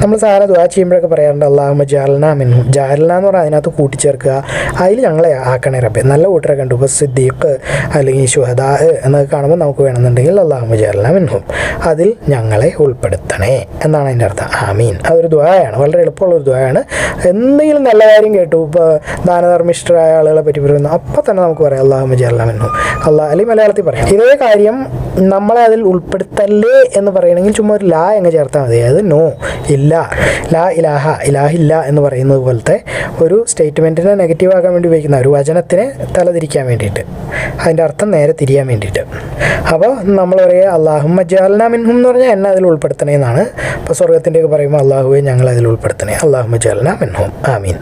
നമ്മൾ സാധാരണ ദുആ ചെയ്യുമ്പോഴൊക്കെ പറയാറുണ്ട് അള്ളാഹമ്മ ജാലന മിൻഹു. ജാലന എന്ന് പറഞ്ഞാൽ അതിനകത്ത് കൂട്ടിച്ചേർക്കുക. അതിൽ ഞങ്ങളെ ആക്കണേ റബ്ബെ. നല്ല കൂട്ടരെ കണ്ടു. ഇപ്പോൾ സിദ്ദീഖ് അല്ലെങ്കിൽ ഷുഹദാ എന്നൊക്കെ കാണുമ്പോൾ നമുക്ക് വേണമെന്നുണ്ടെങ്കിൽ അള്ളാഹമ്മ ജാലന മിന്നു അതിൽ ഞങ്ങളെ ഉൾപ്പെടുത്തണേ എന്നാണ് അതിന്റെ അർത്ഥം. ആമീൻ. അതൊരു ദ്വായാണ് വളരെ എളുപ്പമുള്ള ഒരു ദ്വായാണ് എന്തെങ്കിലും നല്ല കാര്യം കേട്ടു ഇപ്പോൾ ദാനധർമ്മിഷ്ഠരായ ആളുകളെ പറ്റി പറയുന്നു അപ്പോൾ തന്നെ നമുക്ക് പറയാം അള്ളാഹമ്മ ജാലന മിന്നു അള്ളാഹ് അല്ലെങ്കിൽ മലയാളത്തിൽ പറയാം ഇതേ കാര്യം നമ്മളെ അതിൽ ഉൾപ്പെടുത്തല്ലേ എന്ന് പറയണമെങ്കിൽ ചുമ്മാ ഒരു ലാ അങ്ങ് ചേർത്താൽ മതി. അതായത് നോ ഇല്ല. ലാ ഇലാഹ ഇലാഹില്ല എന്ന് പറയുന്നത് പോലത്തെ ഒരു സ്റ്റേറ്റ്മെന്റിനെ നെഗറ്റീവ് ആക്കാൻ വേണ്ടി ഉപയോഗിക്കുന്ന ഒരു വചനത്തിനെ തലതിരിക്കാൻ വേണ്ടിയിട്ട്. അതിന്റെ അർത്ഥം നേരെ തിരിയാൻ വേണ്ടിയിട്ട്. അപ്പോൾ നമ്മൾ പറയുക അള്ളാഹുമ്മ ജാലന മിൻഹും എന്ന് പറഞ്ഞാൽ എന്നെ അതിൽ ഉൾപ്പെടുത്തണേ എന്നാണ്. ഇപ്പോൾ സ്വർഗത്തിന്റെയൊക്കെ പറയുമ്പോൾ അള്ളാഹുവെ ഞങ്ങൾ അതിൽ ഉൾപ്പെടുത്തണേ. അള്ളാഹുമ്മ ജാലന മിൻഹും. ആമീൻ.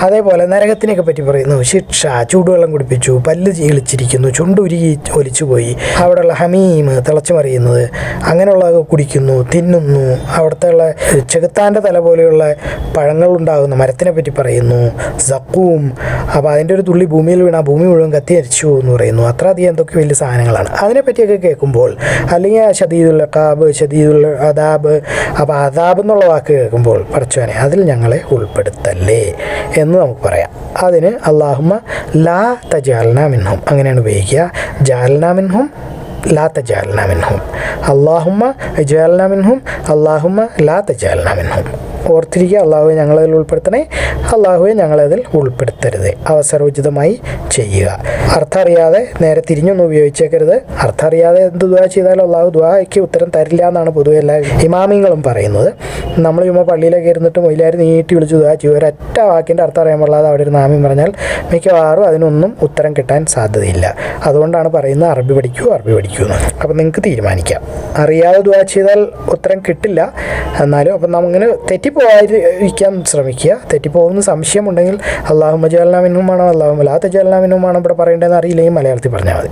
അതേപോലെ നരകത്തിനെയൊക്കെ പറ്റി പറയുന്നു. ശിക്ഷ ചൂടുവെള്ളം കുടിപ്പിച്ചു പല്ല് ചീളിച്ചിരിക്കുന്നു ചുണ്ടുരുകി ഒലിച്ചു പോയി. അവിടെയുള്ള ഹമീം തിളച്ചു മറിയുന്നത് അങ്ങനെയുള്ളതൊക്കെ കുടിക്കുന്നു തിന്നുന്നു. അവിടുത്തെ ഉള്ള ചെകുത്താന്റെ തല പോലെയുള്ള പഴങ്ങൾ ഉണ്ടാകുന്ന മരത്തിനെ പറ്റി പറയുന്നു. സക്കൂം അപ്പോൾ അതിന്റെ ഒരു തുള്ളി ഭൂമിയിൽ വീണ ഭൂമി മുഴുവൻ കത്തി അരിച്ചു എന്ന് പറയുന്നു. അത്ര അധികം എന്തൊക്കെ വലിയ സാധനങ്ങളാണ്. അതിനെപ്പറ്റിയൊക്കെ കേൾക്കുമ്പോൾ അല്ലെങ്കിൽ ഷദീദുൽ കാബ് ഷദീദുൽ അദാബ് അപ്പോൾ അദാബ് എന്നുള്ള വാക്ക് കേൾക്കുമ്പോൾ പഠിച്ചവനെ അതിൽ ഞങ്ങളെ ഉൾപ്പെടുത്തല്ലേ എന്ന് നമുക്ക് പറയാം. അതിന് അള്ളാഹുമ ലാ തജാലന മിൻഹും. അങ്ങനെയാണ് ഉപയോഗിക്കുക. ജാലന മിൻഹും ലാ തജാലന മിൻഹും. അള്ളാഹുമ്മ ജാലന മിൻഹും അള്ളാഹുമ്മ ലാ തജാലന മിൻഹും. ഓർത്തിരിക്കുക അള്ളാഹുവെ ഞങ്ങളതിൽ ഉൾപ്പെടുത്തണേ. അള്ളാഹുവെ ഞങ്ങളതിൽ ഉൾപ്പെടുത്തരുത്. അവസരോചിതമായി ചെയ്യുക. അർത്ഥം അറിയാതെ നേരെ തിരിഞ്ഞൊന്നും ഉപയോഗിച്ചേക്കരുത്. അർത്ഥം അറിയാതെ എന്ത് ദ്വാ ചെയ്താലും അള്ളാഹു ദുആയ്ക്ക് ഉത്തരം തരില്ല എന്നാണ് പൊതുവെ എല്ലാ ഇമാമിങ്ങളും പറയുന്നത്. നമ്മൾ ചുമ്മാ പള്ളിയിലൊക്കെ ഇരുന്നിട്ട് മൊയിലാർ നീട്ടി വിളിച്ചു ചെയ്യും. ഒരൊറ്റ വാക്കിന്റെ അർത്ഥം അറിയാൻ പാടില്ലാതെ അവിടെ ഒരു നാമം പറഞ്ഞാൽ മിക്കവാറും അതിനൊന്നും ഉത്തരം കിട്ടാൻ സാധ്യതയില്ല. അതുകൊണ്ടാണ് പറയുന്നത് അറബി പഠിക്കൂ അറബി പഠിക്കൂ എന്ന്. അപ്പം നിങ്ങൾക്ക് തീരുമാനിക്കാം. അറിയാതെ ദുവാ ചെയ്താൽ ഉത്തരം കിട്ടില്ല. എന്നാലും അപ്പം നമ്മങ്ങനെ തെറ്റിപ്പോകാതിരിക്കാൻ ശ്രമിക്കുക. തെറ്റിപ്പോകുന്ന സംശയമുണ്ടെങ്കിൽ അള്ളാഹു മജാലിനാമിനുമാണോ അള്ളാഹു മലാ തജാലിനാമിനുമാണോ ഇവിടെ പറയേണ്ടതെന്ന് അറിയില്ലെങ്കിൽ മലയാളത്തിൽ പറഞ്ഞാൽ മതി.